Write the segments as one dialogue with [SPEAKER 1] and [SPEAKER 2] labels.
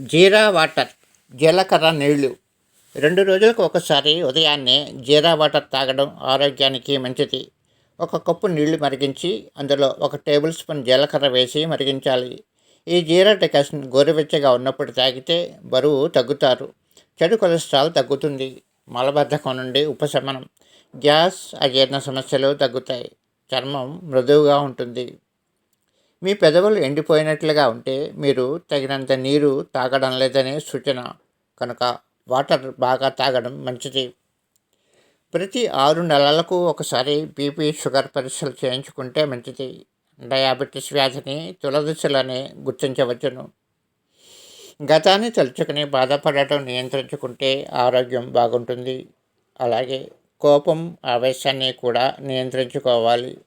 [SPEAKER 1] జీరా water జీలకర్ర నీళ్ళు రెండు రోజులకు ఒకసారి ఉదయాన్నే జీరా వాటర్ తాగడం ఆరోగ్యానికి మంచిది. ఒక కప్పు నీళ్ళు మరిగించి అందులో ఒక టేబుల్ స్పూన్ జీలకర్ర వేసి మరిగించాలి. ఈ జీరా డికాషన్ గోరువెచ్చగా ఉన్నప్పుడు తాగితే బరువు తగ్గుతారు. చెడు కొలెస్ట్రాల్ తగ్గుతుంది. మలబద్ధకం నుండి ఉపశమనం. గ్యాస్ అజీర్ణ సమస్యలు తగ్గుతాయి. చర్మం మృదువుగా ఉంటుంది. మీ పెదవులు ఎండిపోయినట్లుగా ఉంటే మీరు తగినంత నీరు తాగడం లేదనే సూచన. కనుక వాటర్ బాగా తాగడం మంచిది. ప్రతి ఆరు నెలలకు ఒకసారి బీపీ షుగర్ పరీక్షలు చేయించుకుంటే మంచిది. డయాబెటీస్ వ్యాధిని తులదశలనే గుర్తించవచ్చును. గతాన్ని తలుచుకుని బాధపడటం నియంత్రించుకుంటే ఆరోగ్యం బాగుంటుంది. అలాగే కోపం ఆవేశాన్ని కూడా నియంత్రించుకోవాలి.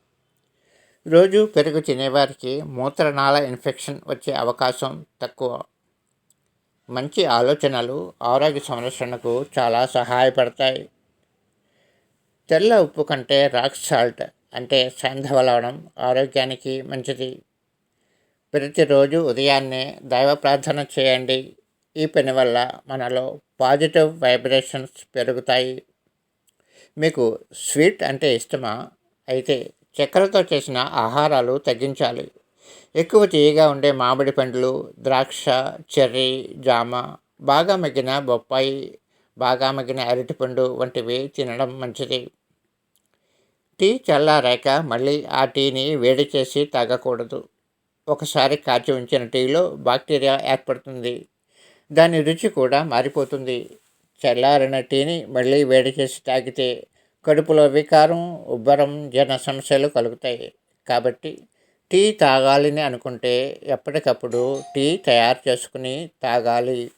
[SPEAKER 1] రోజు పెరుగు తినేవారికి మూత్రనాళ ఇన్ఫెక్షన్ వచ్చే అవకాశం తక్కువ. మంచి ఆలోచనలు ఆరోగ్య సంరక్షణకు చాలా సహాయపడతాయి. తెల్ల ఉప్పు కంటే రాక్ సాల్ట్ అంటే సైంధవ ఆరోగ్యానికి మంచిది. ప్రతిరోజు ఉదయాన్నే దైవ ప్రార్థన చేయండి. ఈ పని వల్ల మనలో పాజిటివ్ వైబ్రేషన్స్ పెరుగుతాయి. మీకు స్వీట్ అంటే ఇష్టమా? అయితే చక్కెరతో చేసిన ఆహారాలు తగ్గించాలి. ఎక్కువ తీయగా ఉండే మామిడి పండ్లు ద్రాక్ష చెర్రీ జామ బాగా మగ్గిన బొప్పాయి బాగా మగ్గిన అరటిపండు వంటివి తినడం మంచిది. టీ చల్లారాక మళ్ళీ ఆ టీని వేడి చేసి తాగకూడదు. ఒకసారి కాచి ఉంచిన టీలో బాక్టీరియా ఏర్పడుతుంది. దాని రుచి కూడా మారిపోతుంది. చల్లారిన టీని మళ్ళీ వేడి చేసి తాగితే కడుపులో వికారం ఉబ్బరం జీర్ణ సమస్యలు కలుగుతాయి. కాబట్టి టీ తాగాలని అనుకుంటే ఎప్పటికప్పుడు టీ తయారు చేసుకుని తాగాలి.